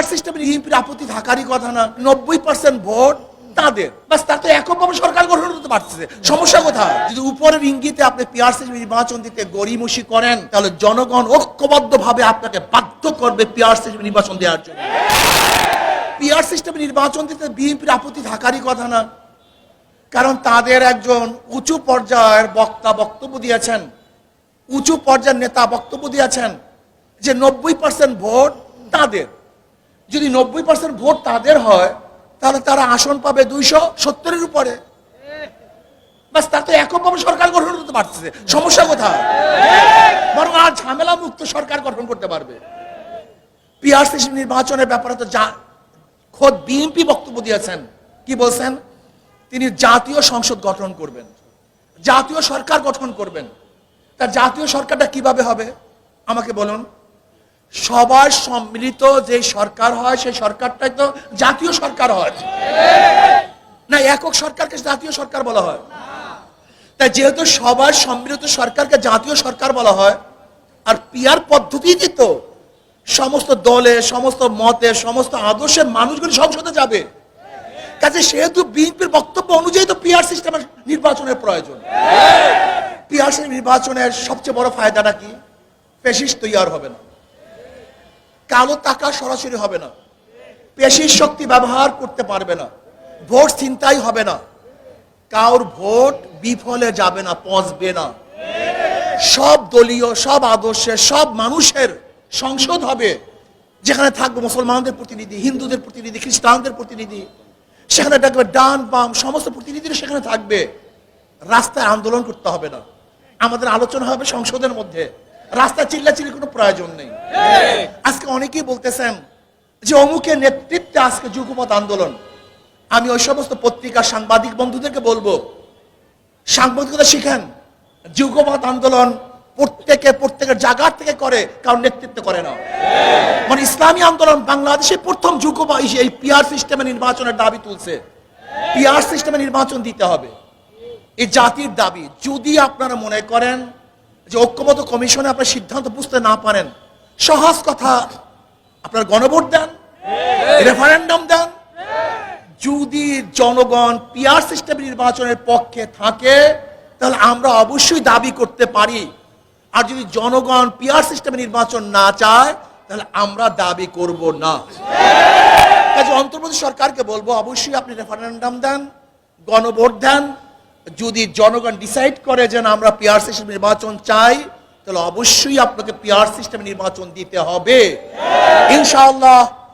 PR সিস্টেমের ইউপির আপত্তি থাকারই কথা না। নব্বই পার্সেন্ট ভোট তাদের। বাস তার তো এককভাবে সরকার গঠন করতে পারতেছে। সমস্যা কোথায়? যদি উপরের ইঙ্গিতে আপনি পিআর সিস্টেম নির্বাচন দিতে গড়িমসি করেন, তাহলে জনগণ ঐক্যবদ্ধ ভাবে আপনাকে বাধ্য করবে পিআর সিস্টেম নির্বাচন দেওয়ার জন্য। পিআর সিস্টেম নির্বাচন দিতে বিএনপির আপত্তি থাকারই কথা না। কারণ তাদের একজন উঁচু পর্যায়ের বক্তা বক্তব্য দিয়েছেন। উঁচু পর্যায়ের নেতা বক্তব্য দিয়েছেন যে নব্বই পার্সেন্ট ভোট তাদের। যদি নব্বই পার্সেন্ট ভোট তাদের হয়, তাহলে তারা আসন পাবে দুইশো সত্তরের উপরে। বাস, তার তো এককভাবে সরকার গঠন করতে পারতেছে। সমস্যা কোথায়? বরং আর ঝামেলা মুক্ত সরকার গঠন করতে পারবে। পিআরসি নির্বাচনের ব্যাপারে তো যা খোদ বিএনপি বক্তব্য দিয়েছেন। কি বলছেন? তিনি জাতীয় সংসদ গঠন করবেন। জাতীয় সরকার গঠন করবেন। তার জাতীয় সরকারটা কীভাবে হবে? আমাকে বলুন। সবার সম্মিলিত যে সরকার হয়, সেই সরকারটাই তো জাতীয় সরকার হয়। না, একক সরকারকে জাতীয় সরকার বলা হয়। তাই যেহেতু সবার সম্মিলিত সরকারকে জাতীয় সরকার বলা হয়, আর পিয়ার পদ্ধতিতে তো? সমস্ত দলে, সমস্ত মতে, সমস্ত আদর্শের মানুষগুলি সংসদে যাবে। কাজে সেহেতু বিএনপির বক্তব্য অনুযায়ী তো পিআর সিস্টেমের নির্বাচনের প্রয়োজন। পিআর নির্বাচনের সবচেয়ে বড় ফায়দাটা কি? পেশিস তৈয়ার হবে না। কালো টাকা সরাসরি হবে না। পেশির শক্তি ব্যবহার করতে পারবে না। ভোট চিন্তাই হবে না। কার ভোট বিফলে যাবে না, পচবে না। সব দলীয়, সব আদর্শের, সব মানুষের সংসদ হবে, যেখানে থাকবে মুসলমানদের প্রতিনিধি, হিন্দুদের প্রতিনিধি, খ্রিস্টানদের প্রতিনিধি। সেখানে থাকবে ডান, বাম, সমস্ত প্রতিনিধিরা সেখানে থাকবে। রাস্তায় আন্দোলন করতে হবে না। আমাদের আলোচনা হবে সংসদের মধ্যে। রাস্তায় চিল্লাচিল্লি কোনো প্রয়োজন নেই। আজকে অনেকেই বলতেছেন যে অমুকের নেতৃত্বে আজকে যুগপথ আন্দোলন। আমি ওই সমস্ত পত্রিকার সাংবাদিক বন্ধুদেরকে বলব, সাংবাদিকতা শিখেন। যুগপথ আন্দোলন প্রত্যেকে, প্রত্যেকের জায়গার থেকে করে, কারণ নেতৃত্ব করে না। মানে ইসলামী আন্দোলন বাংলাদেশে প্রথম যুগপথ এই পিআর সিস্টেমে নির্বাচনের দাবি তুলছে। পিআর সিস্টেমে নির্বাচন দিতে হবে। এই জাতির দাবি, যদি আপনারা মনে করেন যে ঐক্যবদ্ধ কমিশনে আপনার সিদ্ধান্ত বুঝতে না পারেন, সহজ কথা, আপনার গণভোট দেন, রেফারেন্ডাম দেন। যদি জনগণ পিআর সিস্টেম নির্বাচনের পক্ষে থাকে, তাহলে আমরা অবশ্যই দাবি করতে পারি। আর যদি জনগণ পিআর সিস্টেম নির্বাচন না চায়, তাহলে আমরা দাবি করব না। কাজে অন্তর্বর্তী সরকারকে বলব, অবশ্যই আপনি রেফারেন্ডাম দেন, গণভোট দেন যদি জনগণ ডিসাইড করে যে না, আমরা পিআর সিস্টেম নির্বাচন চাই তাহলে অবশ্যই আপনাকে পিআর সিস্টেম নির্বাচন দিতে হবে। ইনশাআল্লাহ